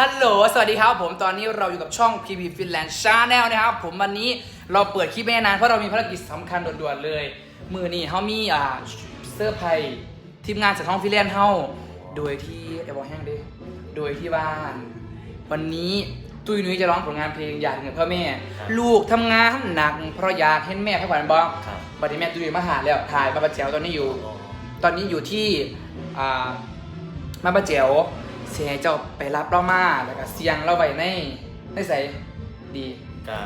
ฮัลโหล สวัสดีครับผมตอนนี้เราอยู่กับช่อง PB Finland Channel นะครับ ผมวันนี้เราเปิดคลิปไม่นานเพราะเรามีภารกิจสำคัญด่วนๆเลย มือนี้เขามีอ่าเสื้อร์ไพรส์ทีมงานจากห้องฟิแลนด์เฮาโดยที่เดี๋ยวบอกแห้งดิโดยที่บ้าน วันนี้ตุ้ยนุ้ยจะร้องผลงานเพลงอยากเงินเพื่อแม่ครับลูกทำงานหนักเพราะอยากเห็นแม่พักผ่อนบ้างครับ บัดนี้แม่ตุ้ยมาหาแล้วถ่ายมาประแจวตอนนี้อยู่ ตอนนี้อยู่ที่อ่ามาประเจียวเสียให้เจ้าไปรับเรามาแล้วก็เสียงเราไว้ในในใส่ดีก็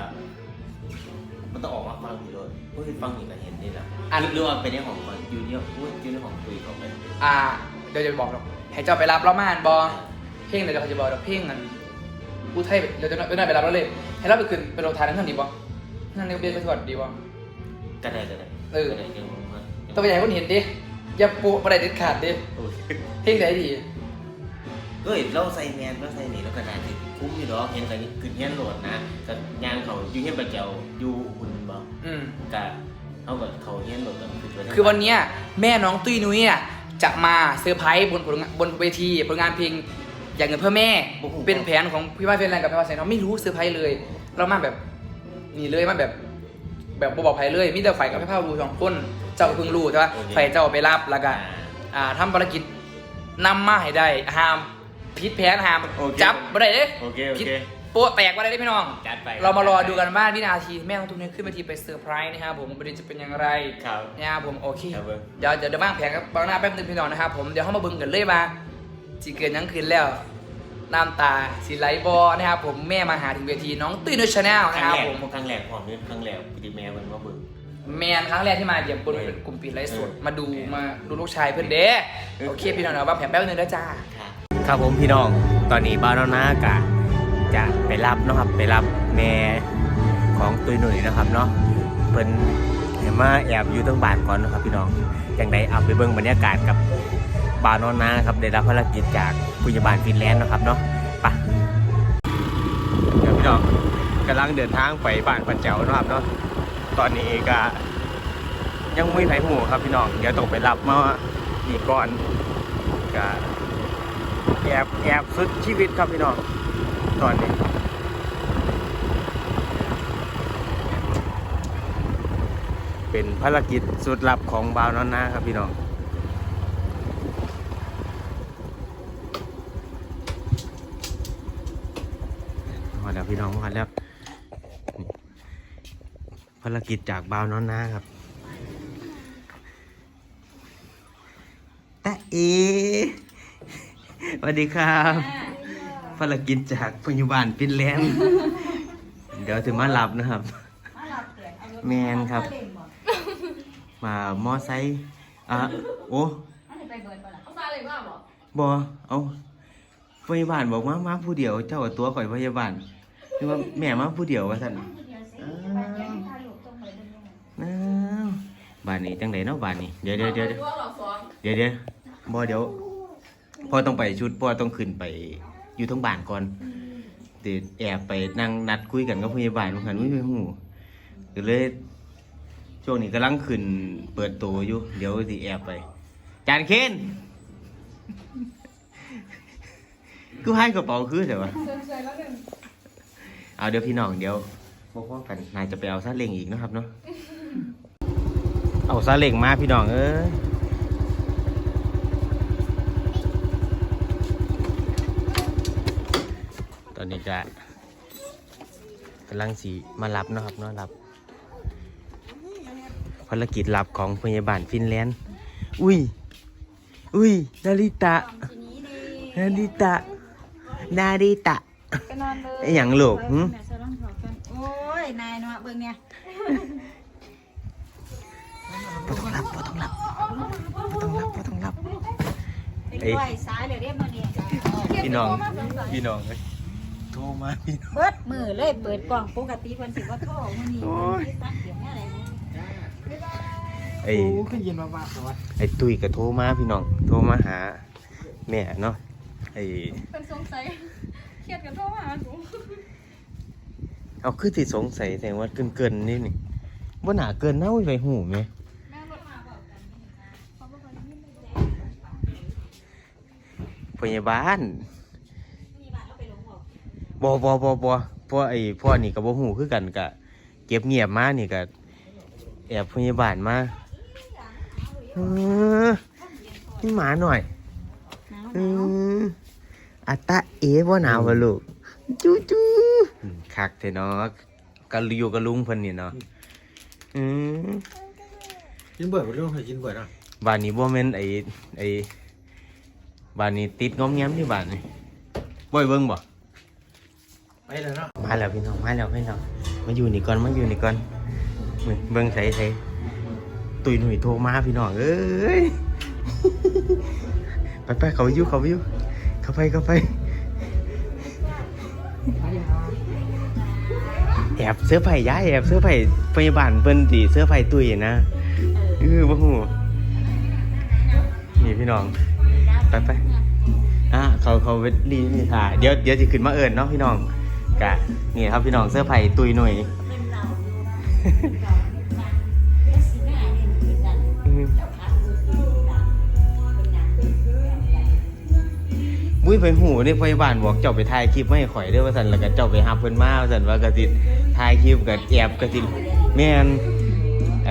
มันต้องออกมาฟังอยู่เลยพูดฟังอยู่ก็เห็นนี่แหละอันหรือว่าเป็นในของก่อนอยู่เนี่ยพูดอยู่ในของคุยเขาไปอ่าเดี๋ยวจะบอกหรอกให้เจ้าไปรับเรามาอันบอเพลงเดี๋ยวเขาจะบอกเราเพลงอันผู้ไทยเดี๋ยวจะไปนั่นไปรับเราเลย ให้เราไปขึ้นไปลงทานนั่นดีบอนั่นนี่ก็เป็นไปสวัสดีบอก็ได้ก็ได้เออก็ได้ยังมาต้องไปอยากให้คนเห็นดิอย่าปูประเด็ดขาดดิโอ้ยเพลงไหนดี เฮ้ยเราใส่แมนเราใส่นี่แล้วก็น่าจะคุ้มอยู่ดอกเห็นกันนี่คือเงี้ยโหลดนะกับงานเขาอยู่เงี้ยไปเจ้าอยู่หุ่นบ่อืมกะเอากับเขาเงี้ยโหลดกันคือตัวคือวันเนี้ยแม่น้องตุ้ยนุ้ยอะจะมาเซอร์ไพรส์บนผลงานบนเวทีผลงานเพลงอยากเงินเพื่อแม่ เป็นแผนของพี่ว่าเฟรนแลนด์กับพี่ว่าแซนเราไม่รู้เซอร์ไพรส์เลย เรามาแบบนี่เลยมาแบบ แบบบ่บอกใครเลยมีแต่ฝ่ายกับพี่ภาพรู้สองคนเจ้าก็เพิ่งรู้ใช่ปะฝ่ายเจ้าไปรับแล้วก็อ่าอ่าทำภารกิจนำมาให้ได้ห้าม ผิดแผนห้ามโอเคจับบ่ได้เด้โอเคโอผิดเคโป๊ะแตกบ่ได้เด้พี่น้อง จัดไปเรามารอดูกันว่าวินาทีแม่น้องตุ้ยนุ้ยขึ้นเวทีไปเซอร์ไพรส์นะครับผมประเด็นจะเป็นอย่างไรครับ นะครับผมโอเคครับผม เดี๋ยวเดี๋ยวเดี๋ยวบ้างแผนครับบางหน้าแป๊บนึงพี่น้องนะครับผมเดี๋ยวเข้ามาเบิ่งกันเลยมาจีเกินยังคืนแล้วน้ำตาสีไหลบอนะครับผมแม่มาหาถึงเวทีน้องตุ้ยนุชชาแนลคนะรั้งครับแรกผม ครั้งแรกพร้อมนี่ครั้งแรกพอดีแม่มันมาเบิ่ง แมนครั้งแรกที่มาเยี่ยมบนเป็นกลุ่มปิดไลฟ์สดเออมาดูมาดูลูกชายเพื่อนเด้โอเคพี่น้องเดี๋ยวบ้างแผนแป๊บนึงนะจ้า ค ครับผมพี่น้อง ตอนนี้บ้านเรานะกะจะไปรับนะครับไปรับแม่ของตุยหนุ่ยนะครับเนาะเพิ่นเห็นมาแอบอยู่ตั้งบ้านก่อนนะครับพี่น้องอย่างไรเอาไปเบิ่งบรรยากาศกับบ้านเรานะครับได้รับภารกิจจากผู้ใหญ่บ้านฟินแลนด์นะครับเนาะไปเดี๋ยวพี่น้องกำลังเดินทางไปบ้านปันเจ้านะครับเนาะตอนนี้ก็ยังไม่ไผหูครับพี่น้องเดี๋ยวต้องไปรับมาอีกก่อนก็ แอบแอบสุดชีวิตครับพี่น้องตอนนี้เป็นภารกิจสุดลับของบาวนอนนาครับพี่น้องมาแล้วพี่น้องมาแล้วภารกิจจากบาวนอนนาครับ แตะเอ สวัสดีครับภารกิจจากพยาบาลฟินแลนด์เดี๋ยวถึงมารับนะครับ แมนครับ มามอไซค์อะโอ้บอเอาพยาบาลบอกว่ามาผู้เดียว เจ้าเอาตัวข่อยพยาบาลคือว่าแม่มาผู้เดียวว่าสั่นอ้าวบ้านนี้จังไดเนาะบ้านนี้เดี๋ยวเดี๋ยวเดี๋ยวเดี๋ยวเดี๋ยวเดี๋ยวบอเดี๋ยว พ่อต้องไปชุดพ่อต้องขึ้นไปอยู่ทั้งบ้านก่อนเดี๋ยแอบไปนั่งนัดคุยกันกับพยาบาลเหมือนกันไม่ไปหูก็เลย ช่วงนี้กำลังขึ้นเปิดตัวอยู่ เดี๋ยวสิแอบไป จานเคนกูให้กระเป๋าคือแต่ว่าเอาเดี๋ยวพี่น้องเดี๋ยวพวกกันนายจะไปเอาซาเล้งอีกนะครับเนาะ เอาซาเล้งมาพี่น้องเอ้ย ตอนนี้จะกำลังสีมารับเนาะครับเนาะรับภารกิจลับของพยาบาลฟินแลนด์ อุ้ย อุ้ย นาริตะ นาริตะ นาริตะไปนอนเลยไอ้หยังลูกหึแม่จะร้องขอกันโอ้ย นายเนาะเบิ่งเนี่ยบ่ต้องรับบ่ต้องรับบ่ต้องรับบ่ต้องรับไปด้วยสายเลยเรียกมาเนี่ยพี่น้อง พี่น้องเอ้ยโท รมาพี่น้องเบิดมือเลยเปิดกล่องปกติวันสิว่าโทรมื้อนี้โอ้ยตั้งเสียงอะไรเนี่ยไอ้ขึ้นเย็นมาบ้าครับวะไอ้ตุ้ยก็โทรมาพี่น้อง โทรมาหาแม่เนาะไอ้เป็นสงสัยเครียดกันโทรมาหาหนูเอาคือสิสงสัยแต่ว่าเกินเกินๆนี่นี่บ่หนาเกินเน่าไปหูไหมแม่รถมาบอกกันเขาบอกว่าไม่ได้พยาบาล มีบ้านเราไปลงหม บ่บ่บ่บ่เพราะไอ้พ่อนี่ก็บ่ฮู้คือกันก็เก็บเงียบมานี่ก็แอบพยาบาลมาเออนี่หมาหน่อยหนาวเอหนาวออัตตาเอ๋บ่หนาวบ่ลูกจู้จู้อืมคักแท้เนาะก็อยู่กับลุงเพิ่นนี่เนาะอืมกินเบิดบ่รู้ให้กินเบิดอะบ้านนี้บ่แม่นไอ้ไอ้บ้านนี้ติดงอมแงมที่บ้านนี่บ่ให้เบิ่งบ่ ไปแล้วเนาะมาแล้วพี่น้องมาแล้วพี่น้องมาอยู่นี่ก่อนมาอยู่นี่ก่อนเบิ่งใส่ใส่ตุยหนุ่ยโทรมาพี่น้องเอ้ยไปไปเขาไปอยู่เขาไปอยู่เขาไปเขาไปแอบเสื้อไผ่ย้ายแอบเสื้อไผ่พยาบาลเพิ่นตีเสื้อไผ่ตุยนะเออบ่ฮู้นี่พี่น้องไปไปอะเขาเขาเวทีนี่ค่ะเดี๋ยวเดี๋ยวจะขึ้นมาเอิญเนาะพี่น้อง กะนี่ครับพี่น้องเสื้อไผ่ตุยหน่วยเป็นเราอยู่เราเอสแม่เล่นคือกันอืมเจ้าค่ะคือเป็นหยังบุ้ยไปหูนี่พยาบาลบอกเจ้าไปถ่ายคลิปไม่ให้ข่อยเด้อว่าสันแล้วก็เจ้าไปหาเพิ่นมาว่าสันว่ากะสิถ่ายคลิปกับแอบกะสิแม่นไอ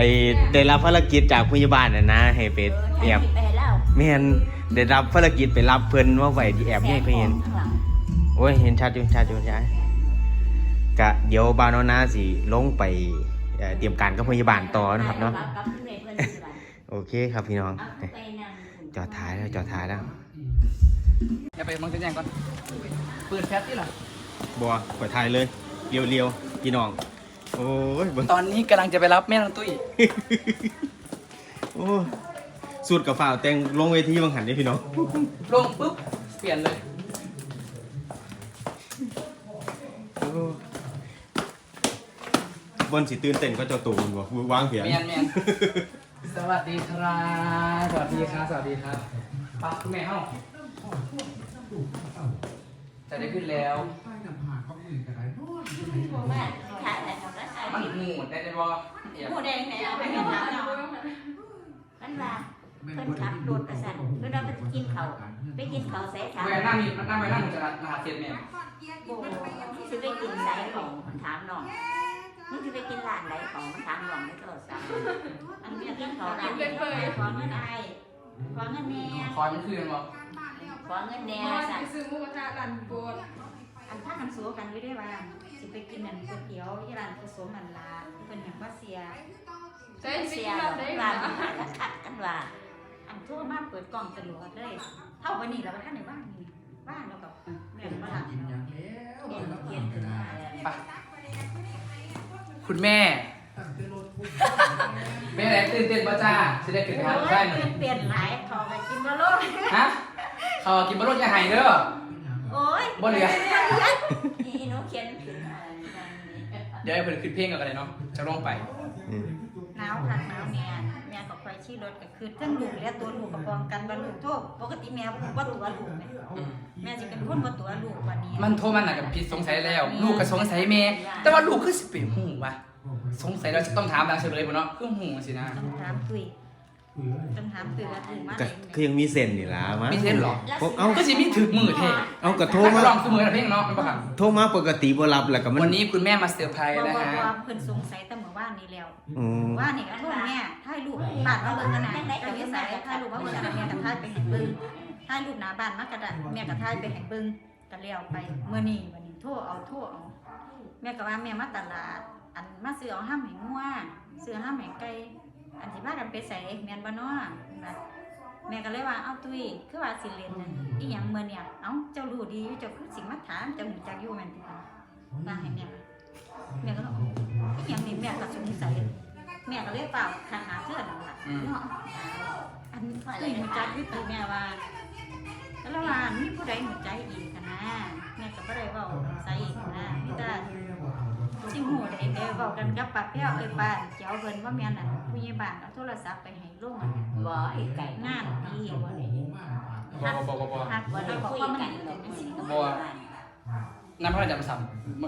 ได้รับภารกิจจากพยาบาลน่ะนะ ให้ไปแอบไปแล้วแม่นได้รับภารกิจไปรับเพิ่นว่าไว้ที่แอบไม่ให้เพิ่นเห็นข้างหลังโอ้ยเห็นชัดอยู่ชัดอยู่ชัด กะเดี๋ยวบานอนาสิลงไปเอ่อเตรียมการกับพยาบาลต่อนะครับเนาะ กับเพื่อนเพื่อนที่บ้านโอเคครับพี่น้อง เอาไปนั่งจอดท้ายแล้วจอดท้ายแล้วอย่าไปมองเส้นแยงก่อน เปิดแฟตที่หรอบัวปล่อยท้ายเลย เรียวเรียวๆพี่น้อง โอ้ยเบิ่งตอนนี้กำลังจะไปรับแม่น้องตุ้ย โอ้ยสูตรกับฝ่าวแต่งลงเวทีบางหันนี่พี่น้อง ลงปุ๊บ เปลี่ยนเลย โอ้ย บนสิตื่นเต้นก็เจ้าตูนบ่วางเพียงเมียนเมียนสวัสดีครับสวัสดีครับสวัสดีครับปักแม่เฮาจะได้ขึ้นแล้วแม่ขายอะไรของร้านขายมันหมูได้ได้บ่เดี๋ยหมูแดงไหนเอาไปให้เราเนาะมันว่าเพิ่นขับรถกระสันเพิ่นเอาไปกินเขาไปกินเขาใส่ถาแม่นั่งนี่นั่งไปนั่งจะรหัสเสร็จแม่โอ้สิไปกินไสของถามน้อง มึงสิไปกินร้านไหนของมันถามน้องในโทรศัพท์อันนี้กินเขาวร้านนี้ขอเงินไอ้ขอเงินแน่คอยมันคืนบ่ขอเงินแน่มอสั่นซื้อหมูกระทะกันโบดอันพากันสู้กันอยู่ได้ว่าสิไปกินนั่นก๋วยเตี๋ยวที่ร้านผสมมันลาเพิ่นหยังว่าเสียใช้เสีสียแบดอบกได้ว่าบ้างมันขัดกันว่าอันโทั่วมาเปิดกล่องตลอดเลยเท่าวันนี้เราไปท่านไหนบ้างนี่บ้านเรากับแม่บ้านเนาะเรียนเรียนกันมาไป คุณแม่ แม่ไหนตื่นเต้นป่ะจ้าจะได้ขึ้นไปหาลูกได้หน่อยเปลี่ยนหลายทองไปกินบะโลดฮะเขากินบะรดยาไห้เด้อโอ้ยบ่เหลือนี่หนูเขียนผิดอะไรนี่เดี๋ยวให้เพิ่นขึ้นเพลงกันเลยเนาะจะลงไปอืมหนาวค่ะหนาวเนี่ย แม่ก็คอยชี้รถก็คือทั้งลูกและตัวลูกกับกองกันบรรลุโทษปกติแม่บ่ตัวลูกแม่อืมแม่สิเป็นคนบ่ตัวลูกวันนี้ มันโทรมันน่ะกับผิดสงสัยแล้ว ลูกก็สงสัยแม่แต่ว่าลูกคือสิเป็นหูวะสงสัยเราจะต้องถามนางเฉลยบ่เนาะคือหูสินะต้องถามตุยต้องถามตุยว่าตุยมาก็ไหนคือยังมีเส้นนี่ล่ะมามีเส้นเหรอพวกเอ้า ก็สิมีถึกมือเท่เอากระโทรถ้ามาลองคือมือกับเพลงเนาะมันบ่ครับโทรมาปกติบ่รับแล้วก็มันวันนี้คุณแม่มาเซอร์ไพรส์บ่นะบ่ฮะ บ่เพิ่นสงสัยแต่เมื่อวานนี้แล้วอืมว่านี่ก็โทษแม่ ถ่ายรูปบ้านมาเบิ่งกันนะเจ้าวิสัยถ่ายรูปมาเบิ่งกันนะแม่ก็ถ่ายไปให้เบิ่งถ่ายรูปหน้าบ้านมากระดาษแม่ก็ถ่ายไปให้เบิ่งก็แล้วไปเมื่อนี้วันนี้โทรเอาโทรเอาแม่ก็ว่าแม่มาตลาด อันมาซื้อเอาห้ามให้งัวซื้อห้ามให้ไก่อันสิพากันไปใส่แม่นบ่เนาะนะแม่ก็เลยว่าเอาตุ้ยคือว่าสิเล่นนั่นอีหยังมื้อเนี่ยเอ้าเจ้ารู้ดีอยู่เจ้าคือสิมาถามเจ้าหูจักอยู่แม่นติว่าว่าให้แม่แม่ก็เลยเอาอีหยังนี่แม่ก็สงสัย แม่ก็เลยเปล่าทางหาเพื่อนนั่นล่ะอืม เนาะอันตุ้ยหูจักอยู่ติแม่ว่าแล้วว่ามีผู้ใดหัวใจอีกกันนะแม่ก็บ่ได้เว้าใส่อีกนะมีแต่ สิหูได้ได้เว้ากันกับป้าแพ้วเอ้ยป้าเจ้าเพิ่นว่าแม่นน่ะผู้ใหญ่บ้านเอาโทรศัพท์ไปให้ลุงอะบ่ไอ้ไก่งานดีบ่ได้บ่บ่บ่บ่ฮักบ่บ่ได้ได้บอกคุยว่ามันกันเป็นจังซี่บ่น้ำพระราชาประสาม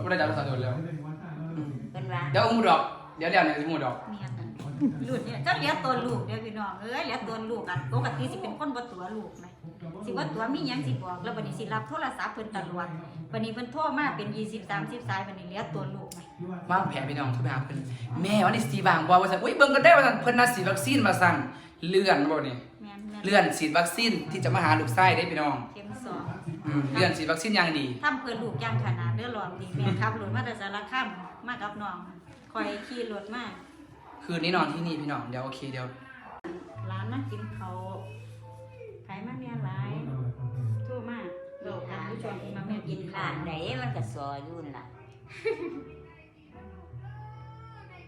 พระราชาประสามโดนแล้วเพิ่นว่าเดี๋ยวอุ้มดอก เดี๋ยวเดี๋ยวเนี่ยสิหมูดอกแม่นน่ะรุ่นเนี่ยเจ้าเหลี้ยตัวลูกเด้อพี่น้องเอ้ยเหลี้ยตัวลูกอะปกติสิเป็นคนบ่ตัวลูกไหมสิบ่ตัวมีหยังสิบอกแล้วบัดนี้สิรับโทรศัพท์เพิ่นตลอดบัดนี้เพิ่นโทรมาเป็น20 30สายบัดนี้เหลี้ยตัวลูกไหมวางแผนพี่น้องทุกอย่างเพิ่นแม่วันนี้สีบางบอกว่าสั่นอุ้ยเบิ่งกันได้ว่าสั่นเพิ่นนัดฉีดวัคซีนมาสั่งเลื่อนบ่นี่แม่นแม่นเลื่อนฉีดวัคซีนที่จะมาหาลูกไส้ได้พี่น้องเข็มสองอืมเลื่อนฉีดวัคซีนอย่างดี ทำเพื่อลูกอย่างขนาดเด้อหลอมดีแม่ขับรถมาแต่สารคามมากับน้อง คอยขี่รถมาคืนนี้นอนที่นี่พี่น้องเดี๋ยวโอเคเดี๋ยวร้านมากินเขาวขายมาเมียหลายทั่วมากโลกท่านผู้ชมมาแม่กินหลานไหนมันก็ซอยอยู่นั่นล่ะ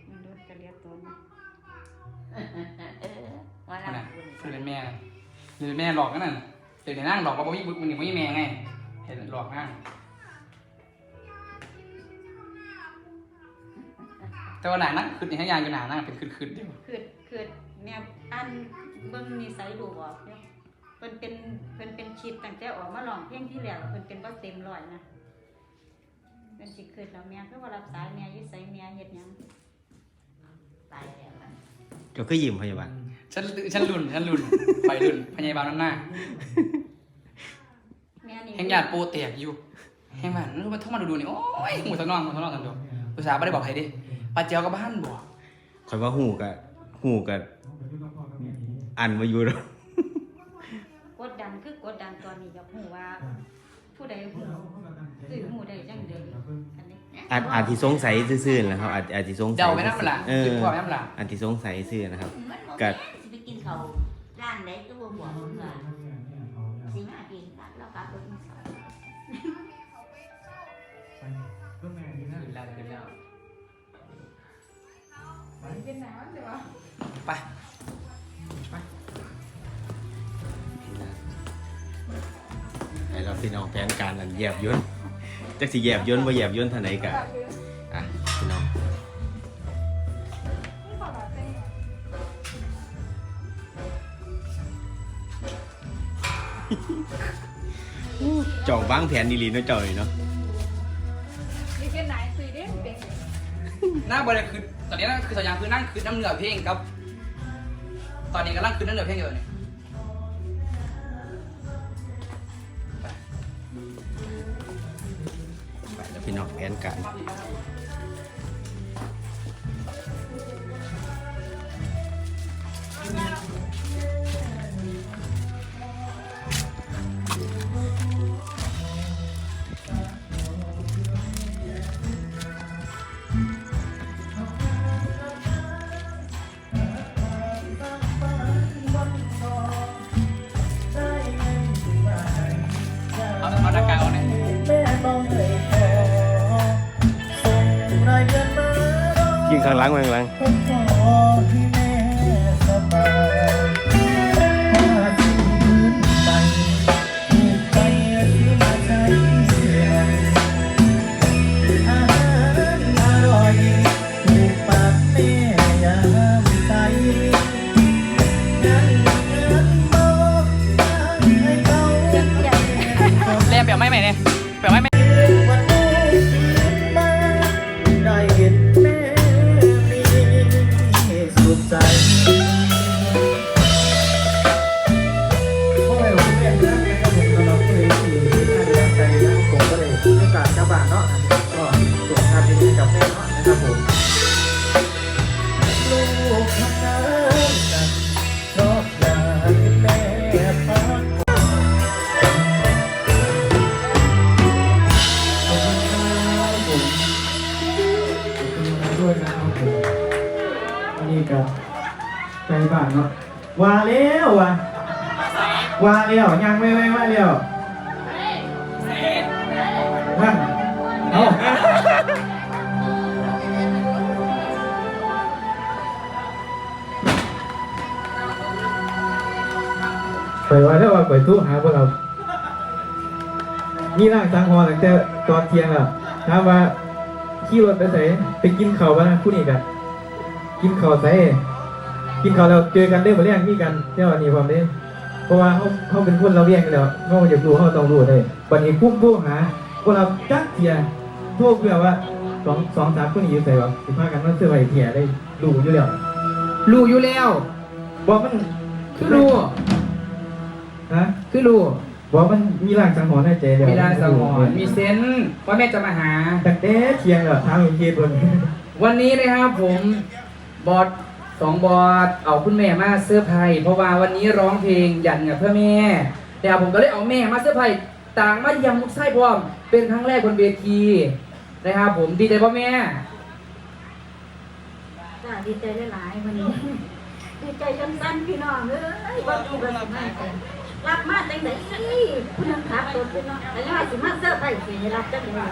มันรถกระเลียตัวนะเออว่านั่นละน่ะคุณคือเป็นแม่น่ะคือเป็นแม่หลอกกันนั่นเดี๋ยวเดี๋ยวนั่งหลอกว่าบ่มีบุญมันนี่บ่มีแม่ไงเห็นหลอกนั่ง แต่ว่าหนานั่งคือในให้ยางอยู่หนานั่งเป็นคืดๆเดียวคือคือแม่อันเบิ่งนิสัยลูกออกเนี่ยเพิ่นเป็นเพิ่นเป็นชิดตั้งแต่ออกมาร้องเพลงที่แล้วเพิ่นเป็นบ่เต็มร้อยนะเพิ่นสิคิดแล้วแม่คือว่ารับสายแม่อยู่ไสแม่เฮ็ดหยังไปแล้วมันเจ้าก็ยิ้มพยาบาลฉันฉันรุ่นฉันรุ่นไฟรุ่นพยาบาลน้ำหน้าแม่นี่แห่งญาติโปแตกอยู่แห่งมันนึกว่าโทรมาดูๆนี่โอ้ยหมูทะนองหมูทะนองทันดูภาษาไม่ได้บอกใครดิ ป้าเจียวกับบ้านบอกคอยว่าหูกับหูกับอันมาอยู่แล้วกดดันคือกดดันตอนนี้อยากฮู้ว่า ผู้ใดฮู้คือฮู้ได้จังได๋อันนี้อาจอาจที่สงสัยซื่อๆนะครับอาจอาจที่สงสัยเดาไปนั่นมันล่ะเออคือพ่อแม่นล่ะอาจที่สงสัยซื่อนะครับมันบ่กัแม่ดสิไปกินเขาวร้านไหนก็บ่บอกมันว่าสิมา เป็นหนาวเดี๋ยวไปให้เราพี่น้องแผนการอันแยบยนต์จักสิแยบยนต์บ่แยบยนต์เท่าไหนกะอะพี่น้องเจ้าวางแผนดีๆเนาะเจ้านี่เนาะ นี่เป็นไหนสุยเด้เป็น หน้าบริคือตอนนี้นั่นคือสัญญาณคือนั่งคือน้ำเหนือเพลงครับ ตอนนี้กำลังคือน้ำเหนือเพลงอยู่เนี่ยไปแล้วพี่น้องแผนการ ยิงข้างหลังข้างหลังเรีย ไปว่าแล้วว่าไปทุกหาพวกเรานี่ร่างสังหรณ์ตั้งแต่ตอนเที่ยงแล้วถามว่าขี่รถไปไหนไปกินข้าวบ้านคู่นี้กัน กินข้าวใส่กินข้าวแล้วเจอกันได้บ่เรื่องนี่กันเจ้าอันนี้ความนี้เพราะว่าเขาเขาเป็นคนเราเรียงกันแล้วเขาอยากรู้เขาต้องรู้ได้วันนี้พุ่งผู้หาพวกเราจักเทียโทษเพื่อว่าสองสองสามคนนี้อยู่ใส่หรอสิพากันมาเสื้อใบเทียได้รู้อยู่แล้วรู้อยู่แล้วบอกมันคือรู้ ฮะคือรู้บอกมันมีร่างสังหรณ์ในใจแล้วมีรางสังหรณ์มีเซนส์ว่าแม่จะมาหาตั้งแต่เที่ยงแล้วทางอีกทีบนวันนี้นะครับผมบอสสองบอสเอาคุณแม่มาเสื้อร์ไพรส์เพราะว่าวันนี้ร้องเพลงหยันกับเพื่อแม่เดี๋ยวผมก็เลยเอาแม่มาเสื้อร์ไพรส์ต่างมาเยี่ยมลูกไส้พร้อม เป็นครั้งแรกบนเวทีนะครับผมดีใจพ่อแม่จ้าดีใจหลายๆวันนี้ดีใจจนสั้นพี่น้องเอ้ยบ่คิดว่าสิมาแต่ รับมาจังได๋ผู้นำขับรถพี่น้องแล้วว่าสิมาเซอร์ไพรส์สิรับจังได๋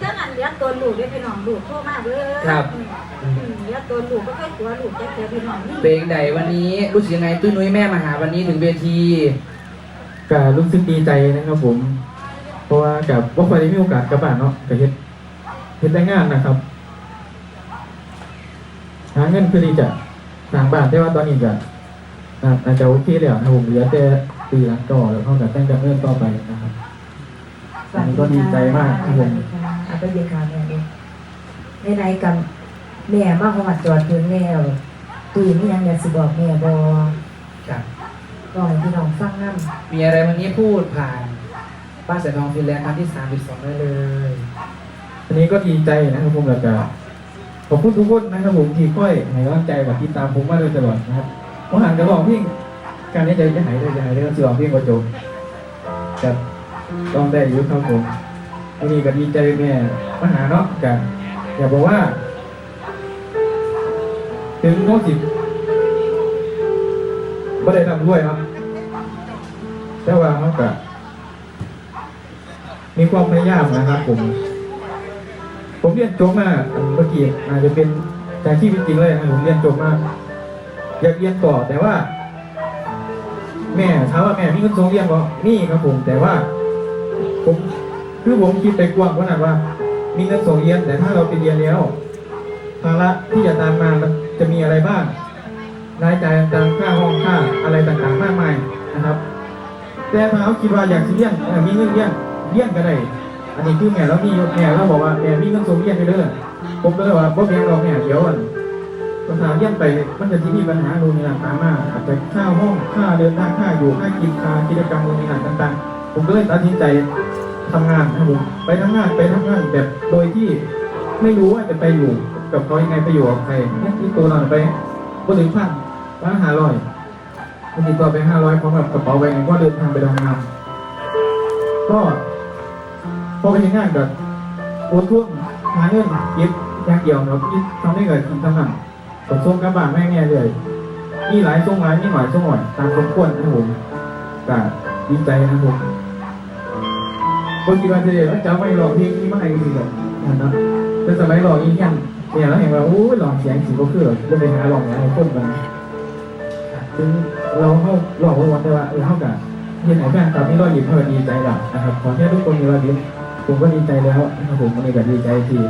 ถ้างั้นเหลือตัวลูกเด้อพี่น้องลูกโทรมาเด้อครับ อืมเหลือตัวลูกก็แค่ตัวลูกแค่เดียวพี่น้องนี่ เพลงใดวันนี้รู้สึกยังไงตุ้ยนุ้ยแม่มาหาวันนี้ถึงเวที ก็รู้สึกดีใจนะครับผม เพราะว่ากับว่าคอยได้มีโอกาสกลับบ้านเนาะกับเฮ็ดเฮ็ดได้งานนะครับ หาเงินเพื่อที่จะสร้างบ้านได้ว่าตอนนี้ก็ อ่าอาจจะโอเคแล้วนะครับผมเหลือแต่ปีหลังก่อแล้วเขาจะแต่งกับเรื่องต่อไปนะครับอันนี้ก็ดีใจมากครับผมอาไปเยี่ยมแม่ดิในไรกับแม่มาหอดจอดถึงแล้วตื่นนี่ยังอยากสิบอกแม่บอครับก่อนพี่น้องฟังน้มีอะไรวันนี้พูดผ่านป้าแสนทองฟินแลนด์ครั้งที่32ได้เลยอันนี้ก็ดีใจนะครับผมแล้วก็ขอบคุณทุกคนนะครับผมที่ค่อยให้กำลังใจกับติดตามผมมาโดยตลอดนะครับ ผมห่างกันร้องเพลงการนี้จจะหายเลยจะหายเลยก็จะร้องเพลงก็จบครับต้องได้อยู่ครับผมวันนี้ก็ดีใจแม่มาหาเนาะกับอยากบอกว่า ถึงโน้สิบไม่ได้ทำด้วยเนาะแต่ว่าเขาก็มีความพยายามนะครับ ผม ผมเรียนจบมาเมื่อกี้อาจจะเป็นจากที่เป็นจริงเลยนะผมเรียนจบมา อยากเรียนต่อแต่ว่า แม่ถามว่าแม่มีเงินส่งเรียนบ่มีครับผม แต่ว่า ผมคือผมคิดไปกว้างขนาดว่า มีเงินส่งเรียนแต่ถ้าเราไปเรียนแล้วภาระที่จะตามมามันจะมีอะไรบ้างรายจ่ายต่างค่าห้องค่าอะไรต่างๆมากมายนะครับ แต่ถ้าเขาคิดว่าอยากเรียนมีเงินเรียนเรียนก็ได้อันนี้คือแม่เรามีแม่เราบอกว่าแม่มีเงินส่งเรียนไปเด้อผมก็เลยว่าบ่เพียงเราแม่เดี๋ยวอัน ภาษาเรียนไปมันจะที่มีปัญหาโน่นนี่นั่นตามมาอาจจะค่าห้องค่าเดินทางค่าอยู่ค่ากินค่ากิจกรรมโน่นนี่นั่นต่างๆ ผมก็เลยตัดสินใจทำงานนะครับผมไปทำงานไปทำงานแบบโดยที่ไม่รู้ว่าจะไปอยู่กับเขายังไงไปอยู่กับใครเนี่ยที่ตัวเราไปบ่ถึงพันพันห้าร้อยมันติดต่อไปห้าร้อยพร้อมกับกระเป๋าใบหนึงก็เดินทางไปทำงานก็พอไปทำงานกับโอนทุ่งหาเงินเก็บอย่างเดียวครับที่ทำให้เกิดทำงาน ผมส่งกลับบ้านแม่แง่เลยมีหลายส่งหลายมีหน่อยส่งหน่อยตามสมควรนะผมก็ดีใจนะผมคนคิดว่าจเดี๋ยวจะไม่หลอกเพลงนี้มาให้ดีแบบนั้นเนะแต่สมัยหลอกอีกอย่างเนี่ยเราเห็นว่าโอ้ยหลอกเสียงสีก็คือแบบจะไปหาหลอกอะไรคนกันซึ่งเราเข้าหลอกวันแต่ว่าเออเข้ากับเห็นไหนแฟนตอนนี้เราหยิบเพื่อดีใจหลักนะครับขอแค่ทุกคนมีรอยยิ้มผมก็ดีใจแล้วนะครับผมวันนี้ก็ดีใจที่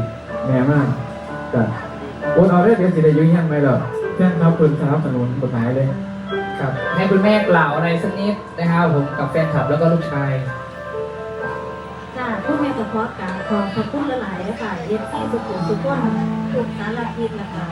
แม่มากกับ โอนเอาได้เดี๋ยวสิได้ยุ่งยังไหมหรอกแค่ครับคุณสนับสนุนกฎหมายเลยครับ ให้คุณแม่กล่าวอะไรสักนิดนะครับผมกับแฟนคลับแล้วก็ลูกชายจ้าผู้แม่ก็ขอกราบขอขอบคุณหลายๆนะคะเอฟซีสุขุมสุขคนทุกสารทิศนะคะ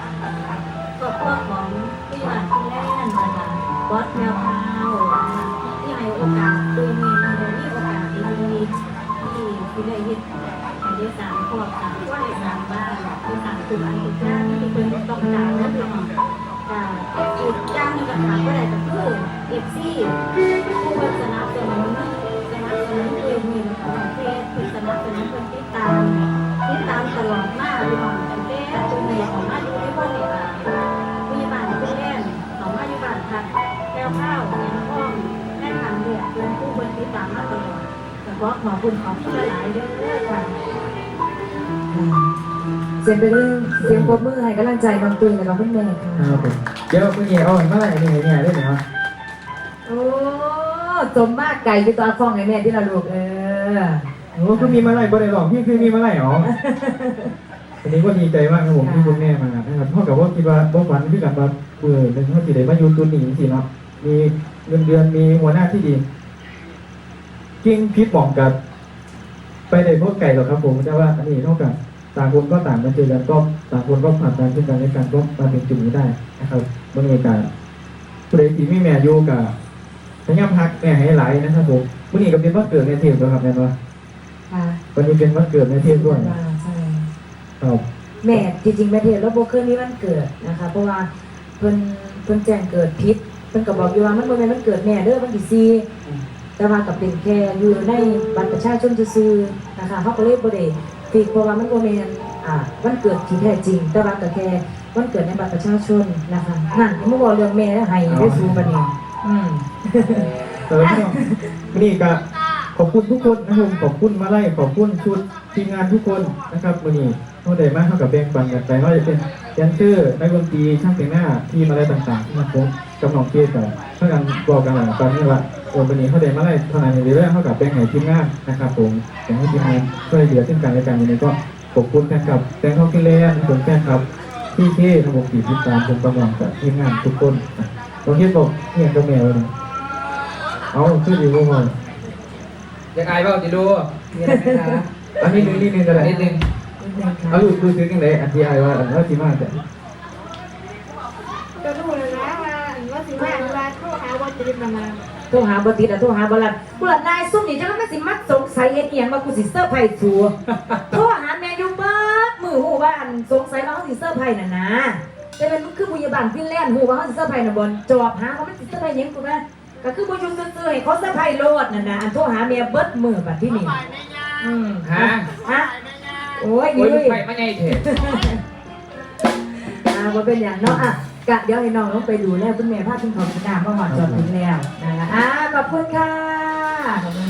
ครอบครัวของพี่หวานพี่แล่นนะคะบอสแมวพาวนะคะที่ให้โอกาสตัวมีมีมีโอกาสดีๆที่ที่ได้ยึดให้ ได้สางครอบครัวได้สางบ้านได้สางทุกอันทุกอย่าที่เพิ่นต้องการและพี่น้องจ้าอีกอย่างนึงก็ถามว่าได้ก็คือเอฟซีผู้เพิ่นสนับสนุนสนับสนุนตัวมีนะคะเพื่อเพิ่นสนับสนุนเพิ่นติดตามติดตามตลอดมาพี่น้องตั้งแต่ตัวนี้ออกมาอยู่ในบ้านนี่ค่ะผู้ใหญ่บ้านผู้แล่นออกมาอยู่บ้านพักแก้วข้าวแกงข้อมแม่ทางเลือกเป็นผู้เพิ่นติดตามมาตลอดก็ขอขอบคุณขอบคุณหลายๆเด้อค่ะ เสียงเป็นเรื่องเสียงปรบมือให้กำลังใจน้องตุยและน้องคุณแม่คค่ะรับผมเดี๋ยวคุณเอ๋เอาเมื่อไหร่นี่เนี่ยได้ไหมครับโอ้สมมากไก่ที่ตัวฟองให้แม่ที่เราลูกเออโอ้คือมีมาไล่บ่ได้หรอกพี่คือมีมาไล่อ๋ออันนี้ก็ดีใจมากครับผมที่คุณแม่มานะครับเท่ากับว่าคิดว่าบ่ฝันคือกับว่าเบื่อเป็นเท่าที่ได้มาอยู่ตัวนี้สิเนาะมีเงินเดือนมีหัวหน้าที่ดี กิ้งพิษบอกกับ ไปได้พวกไก่หรอกครับผมแต่ว่าอันนี้เท่ากับต่างคนก็ต่างมาเจอกันก็ต่างคนก็ผ่านการซึ่งกันและกันก็มาถึงจุดนี้ได้นะครับบางทีการผู้ใดที่ไม่แม่อยู่กับพยายามพักแม่ให้หลายนะครับผมวันนี้ก็เป็นวันเกิดในเทพด้วยครับแม่นว่าค่ะวันนี้เป็นวันเกิดในเทพด้วยว่าใช่ครับแม่จริงๆแม่เทศแล้วโบเคยมีวันเกิดนะคะ เพราะว่าเพิ่นเพิ่นแจ้งเกิดพิษเพิ่นก็บอกอยู่ว่ามันบ่แม่นวันเกิดแม่เด้อวันที่สี่ แต่ว่ากับเป็นแค่อยู่ในบัตรประชาชนซื่อนะคะเขาก็เลยบ่ได้ฟิกเพราะว่ามันบ่แม่นอ่าวันเกิดที่แท้จริง แต่ว่าก็แค่วันเกิดในบัตรประชาชนนะคะนั่นไม่บอกเรื่องแม่แล้วให้ได้สูงบัดนี้อืมแต่ละพี่น้องวันนี้ก็ขอบคุณทุกคนนะครับ ขอบคุณมาไล่ขอบคุณชุดทีมงานทุกคนนะครับวันนี้เท่าใดมาเท่ากับแบ่งปันกันไปว่าจะเป็น แดนเซอร์นักดนตรีช่างแต่งหน้าทีมอะไรต่างๆที่มาพบกับน้องเกดกันเท่ากันบอกกันหลังตอนนี้ว่าโอนวันนี้เท่าใดมาไล่เท่านั้นในเรื่องเท่ากับแบ่งให้ทีมงานนะครับผมอยากให้ทีมงานช่วยเหลือซึ่งกันและกันวันนี้ก็ขอบคุณแฟนคลับแฟนคลับที่เล่นผมแฟนคลับที่เท่ระบบติดติดตามผมกำลังกับทีมงานทุกคนน้องเกดบอกเนี่ยก็แมวเลยเอาขึ้นดีกว่าอยากอายเปล่าจะดูมีอะไรไหมคะอันนี้นึงนิดนึงก็ได้นิดนึงนิดนึงค่ะ เอาลูกดูซื้อกันเลยอันที่ไอว่าอันว่าที่มากแต่ก็รู้แล้วนะว่าว่าสิว่าว่าโทรหาว่าจะได้มามาโทรหาบ่ติดอะโทรหาบ่รับกูละนายซุ่มนี่จังไม่สิมักสงสัยเฮ็ดอีหยังว่ากูสิเซอร์ไพรส์ซัวโทรหาแม่อยู่เบิดมือฮู้ว่าอันสงสัยว่าเขาสิเซอร์ไพรส์น่ะนะแต่เป็นคือพยาบาลฟินแลนด์ฮู้ว่าเขาสิเซอร์ไพรส์น่ะบ่จอบหาเขามันสิเซอร์ไพรส์หยังกูนะก็คือบ่อยู่ซื่อๆให้เขาเซอร์ไพรส์โลดน่ะนะอันโทรหาแม่เบิดมือบัดที่นี่อืมฮะฮะ โอ้ยโอ้ยนี่ไปไม่ไงเถอะอ่าบ่เป็นอย่างเนาะอะกะเดี๋ยวให้น้องลงไปดูแล้วคุณแม่พาคุณของสนามมาหอดจอดถึงแล้วนะคะอ่าขอบคุณค่ะขอบคุณค่ะ